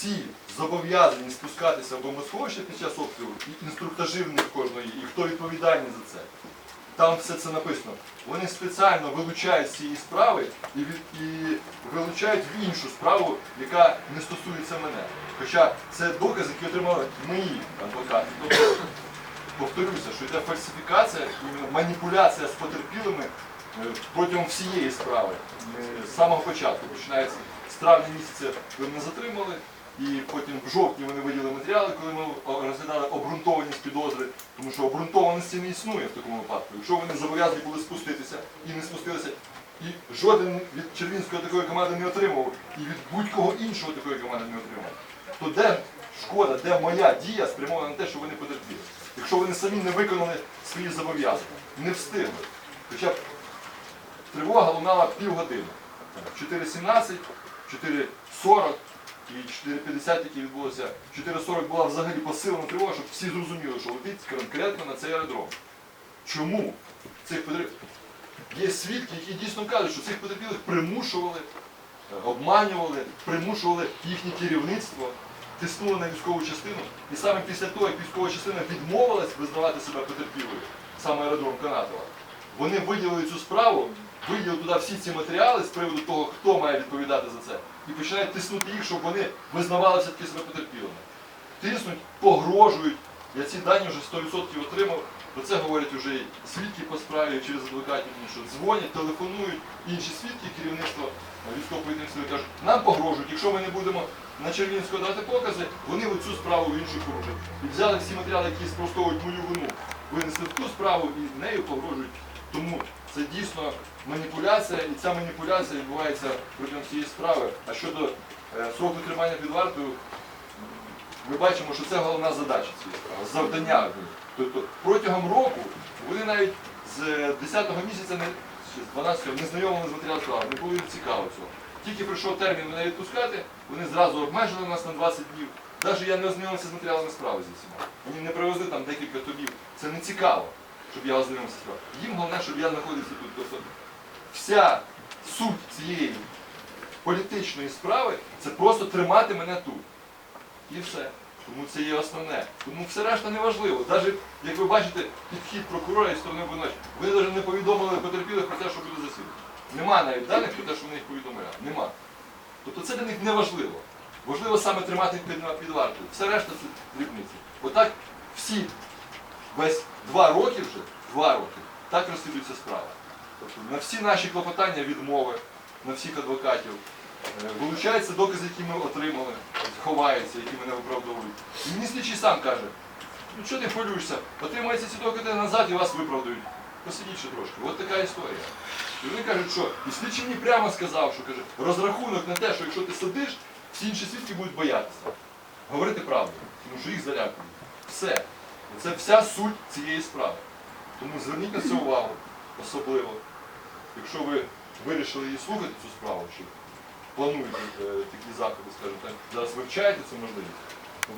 всі зобов'язані спускатися в бомбосховище під час обстрілу, і інструктажі них кожної, і хто відповідальний за це. Там все це написано. Вони спеціально вилучають з цієї справи і, від- і вилучають в іншу справу, яка не стосується мене. Хоча це докази, які отримали мої адвокати. Тобто, повторюся, що йде фальсифікація, іменно маніпуляція з потерпілими е, протягом всієї справи. Е, З самого початку починається з травня місяця, ви мене затримали, і потім в жовтні вони виділили матеріали, коли ми розглядали обґрунтованість підозри, тому що обґрунтованості не існує в такому випадку. Якщо вони зобов'язані були спуститися і не спустилися, і жоден від Червінської такої команди не отримував, і від будь-кого іншого такої команди не отримав, то де шкода, де моя дія спрямована на те, що вони потерпіли? Якщо вони самі не виконали свої зобов'язання, не встигли. Хоча б тривога лунала півгодини. 4.17, 4.40 і 4.50, які відбулося. 4.40 була взагалі посилена тривога, щоб всі зрозуміли, що летить конкретно на цей аеродром. Чому цих потерпілих? Є свідки, які дійсно кажуть, що цих потерпілих примушували, е, обманювали, примушували їхнє керівництво, тиснули на військову частину. І саме після того, як військова частина відмовилась визнавати себе потерпілою, саме аеродром Канатова, вони виділили цю справу, виділили туди всі ці матеріали з приводу того, хто має відповідати за це, і починають тиснути їх, щоб вони визнавали все-таки себе потерпілими. Тиснуть, погрожують. Я ці дані вже 100% отримав. Про це говорять вже свідки по справі через адвокатів, що дзвонять, телефонують інші свідки, керівництво військово-політичної сили кажуть, нам погрожують, якщо ми не будемо на Червінського дати покази, вони цю справу в іншу порушать. І взяли всі матеріали, які спростовують мою вину, винесли в ту справу і нею погрожують. Тому це дійсно маніпуляція, і ця маніпуляція відбувається протягом цієї справи. А щодо е, сроку тримання під вартою, ми бачимо, що це головна задача цієї справи, завдання. Тобто протягом року вони навіть з 10-го місяця, не, з 12-го, не знайомили з матеріалом справи, не було цікаво цього. Тільки прийшов термін мене відпускати, вони зразу обмежили нас на 20 днів. Навіть я не ознайомився з матеріалами справи зі всіма. Мені не привезли там декілька тобів. Це не цікаво, щоб я ознайомився. Їм головне, щоб я знаходився тут. Тобто вся суть цієї політичної справи це просто тримати мене тут. І все. Тому це є основне. Тому все решта не важливо. Навіть, як ви бачите, підхід прокурора і сторони обвинувачення, вони навіть не повідомили потерпілих про те, що буде засідання. Нема навіть даних про те, що вони їх повідомляли. Нема. Тобто це для них не важливо. Важливо саме тримати їх під вартою. Все решта це дрібниці. Отак всі, весь два роки вже, два роки, так розслідується справа. Тобто на всі наші клопотання відмови, на всіх адвокатів, е, вилучаються докази, які ми отримали, ховаються, які мене виправдовують. І мені слідчий сам каже, ну що ти хвилюєшся, отримається ці докази назад і вас виправдають. Посидіть ще трошки. От така історія. І вони кажуть, що і слідчий мені прямо сказав, що каже, розрахунок на те, що якщо ти сидиш, всі інші свідки будуть боятися. Говорити правду, тому що їх залякують. Все. Це вся суть цієї справи. Тому зверніть на це увагу, особливо. Якщо ви вирішили її слухати, цю справу, чи плануєте е, такі заходи, скажімо так, зараз вивчаєте цю можливість,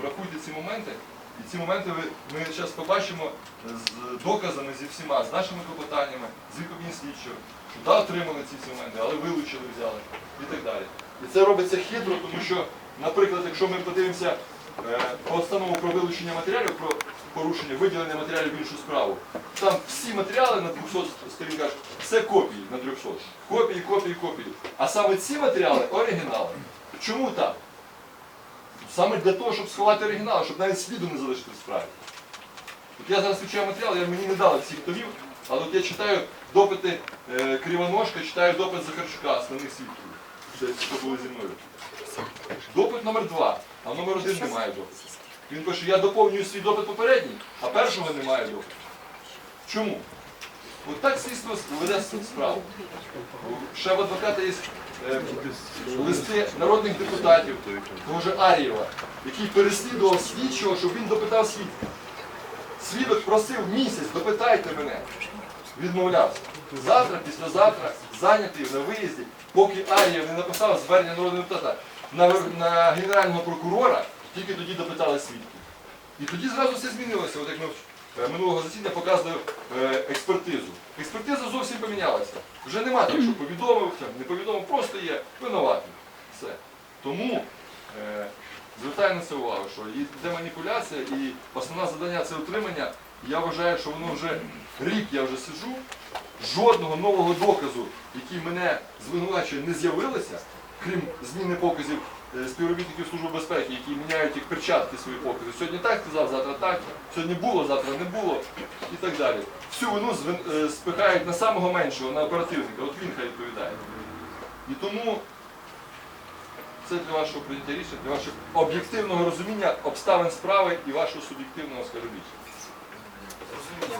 врахуйте ці моменти. І ці моменти ви, ми зараз побачимо з доказами зі всіма, з нашими клопотаннями, з відповідні слідчого, що да, отримали ці всі моменти, але вилучили, взяли і так далі. І це робиться хитро, тому що, наприклад, якщо ми подивимося е, постанову про вилучення матеріалів, про порушення, виділення матеріалів в іншу справу, там всі матеріали на 200 сторінках, це копії на 300. Копії, копії, копії. А саме ці матеріали оригінали. Чому так? Саме для того, щоб сховати оригінал, щоб навіть сліду не залишити в справі. От я зараз вивчаю матеріал, я мені не дали всіх томів, але от я читаю допити е, Кривоножка, читаю допит Захарчука, основних свідків, це були зі мною. Допит номер два, а номер один немає допиту. Він пише, я доповнюю свій допит попередній, а першого немає допиту. Чому? От так слідство веде справу. Ще в адвоката є е, листи народних депутатів, того ж Арієва, який переслідував слідчого, щоб він допитав свідка. Свідок просив місяць, допитайте мене. Відмовлявся. Завтра, післязавтра, зайнятий на виїзді, поки Арієв не написав звернення народного депутата на, на генерального прокурора, тільки тоді допитали свідків. І тоді зразу все змінилося. От як ми е, минулого засідання показували е, експертизу. Експертиза зовсім помінялася. Вже нема так, що повідомив, не повідомив, просто є винуватий. Все. Тому е, Звертаю на це увагу, що йде маніпуляція і основне завдання це утримання. Я вважаю, що воно вже рік я вже сиджу, жодного нового доказу, який мене звинувачує, не з'явилося, крім зміни показів е, співробітників Служби безпеки, які міняють як перчатки свої покази. Сьогодні так сказав, завтра так, сьогодні було, завтра не було і так далі. Всю вину е, спихають на самого меншого, на оперативника. От він хай відповідає. І тому це для вашого прийняття рішення, для вашого об'єктивного розуміння обставин справи і вашого суб'єктивного скажу рішення.